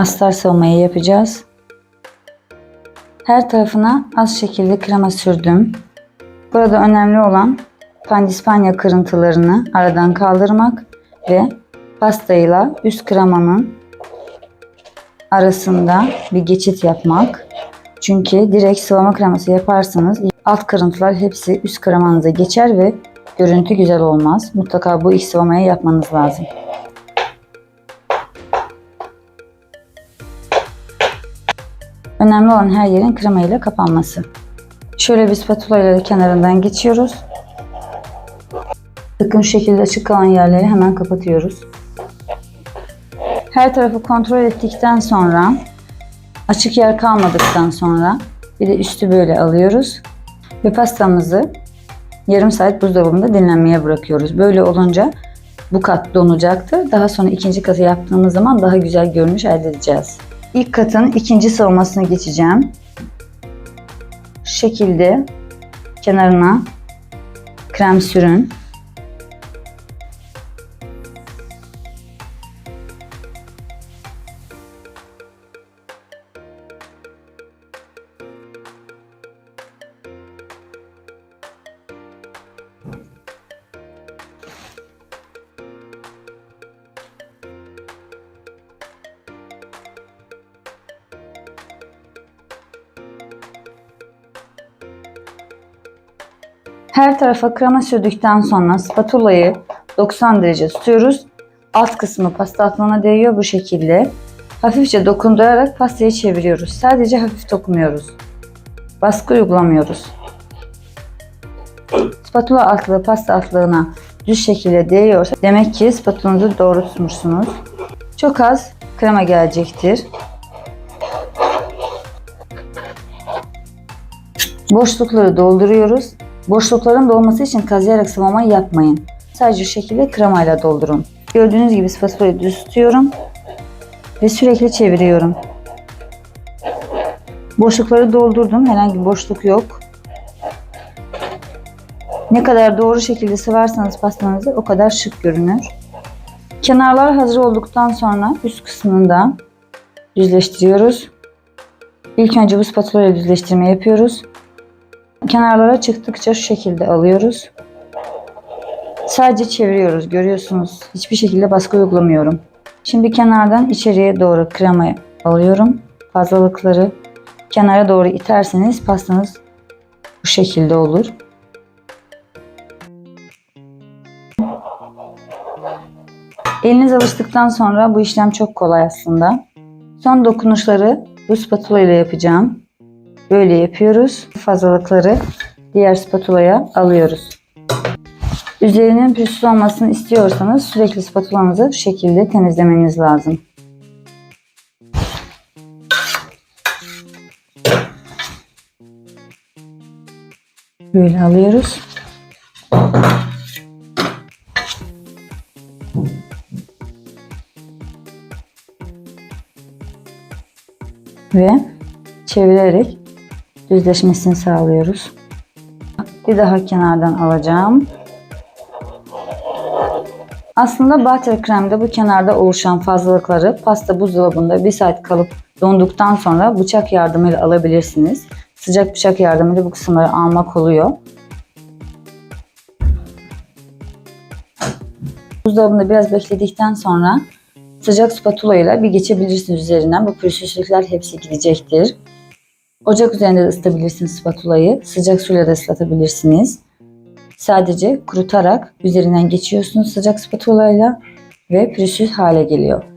Astar savunmayı yapacağız. Her tarafına az şekilde krema sürdüm. Burada önemli olan pandispanya kırıntılarını aradan kaldırmak ve pastayla üst kremanın arasında bir geçit yapmak. Çünkü direkt sıvama kreması yaparsanız alt kırıntılar hepsi üst kremanıza geçer ve görüntü güzel olmaz. Mutlaka bu ilk sıvamayı yapmanız lazım. Önemli olan her yerin krema ile kapanması. Şöyle bir spatula ile kenarından geçiyoruz. Bakın şekilde açık kalan yerleri hemen kapatıyoruz. Her tarafı kontrol ettikten sonra açık yer kalmadıktan sonra bir de üstü böyle alıyoruz ve pastamızı yarım saat buzdolabında dinlenmeye bırakıyoruz. Böyle olunca bu kat donacaktır. Daha sonra ikinci katı yaptığımız zaman daha güzel görünüş elde edeceğiz. İlk katın ikinci savunmasına geçeceğim. Şu şekilde kenarına krem sürün. Her tarafa krema sürdükten sonra spatulayı 90 derece tutuyoruz. Alt kısmı pasta atlığına değiyor bu şekilde. Hafifçe dokundurarak pastayı çeviriyoruz. Sadece hafif dokunuyoruz. Baskı uygulamıyoruz. Spatula altlığı pasta altlığına düz şekilde değiyorsa demek ki spatulanızı doğru tutmuşsunuz. Çok az krema gelecektir. Boşlukları dolduruyoruz. Boşlukların dolması için kazıyarak sıvama yapmayın. Sadece şekilde kremayla doldurun. Gördüğünüz gibi spatulayı düz tutuyorum ve sürekli çeviriyorum. Boşlukları doldurdum. Herhangi bir boşluk yok. Ne kadar doğru şekilde sıvarsanız pastanızı o kadar şık görünür. Kenarlar hazır olduktan sonra üst kısmını da düzleştiriyoruz. İlk önce bu spatula ile düzleştirme yapıyoruz. Kenarlara çıktıkça şu şekilde alıyoruz. Sadece çeviriyoruz. Görüyorsunuz. Hiçbir şekilde baskı uygulamıyorum. Şimdi kenardan içeriye doğru kremayı alıyorum. Fazlalıkları kenara doğru iterseniz pastanız bu şekilde olur. Eliniz alıştıktan sonra bu işlem çok kolay aslında. Son dokunuşları bu spatula ile yapacağım. Böyle yapıyoruz. Fazlalıkları diğer spatulaya alıyoruz. Üzerinin pürüzsüz olmasını istiyorsanız sürekli spatulanızı bu şekilde temizlemeniz lazım. Böyle alıyoruz. Ve çevirerek düzleşmesini sağlıyoruz. Bir daha kenardan alacağım. Aslında butter kremde bu kenarda oluşan fazlalıkları pasta buzdolabında bir saat kalıp donduktan sonra bıçak yardımıyla alabilirsiniz. Sıcak bıçak yardımıyla bu kısımları almak oluyor. Buzdolabında biraz bekledikten sonra sıcak spatula ile bir geçebilirsiniz üzerinden. Bu pürüzsüzlükler hepsi gidecektir. Ocak üzerinde de ısıtabilirsiniz spatulayı. Sıcak suyla da ıslatabilirsiniz. Sadece kurutarak üzerinden geçiyorsunuz sıcak spatulayla ve pürüzsüz hale geliyor.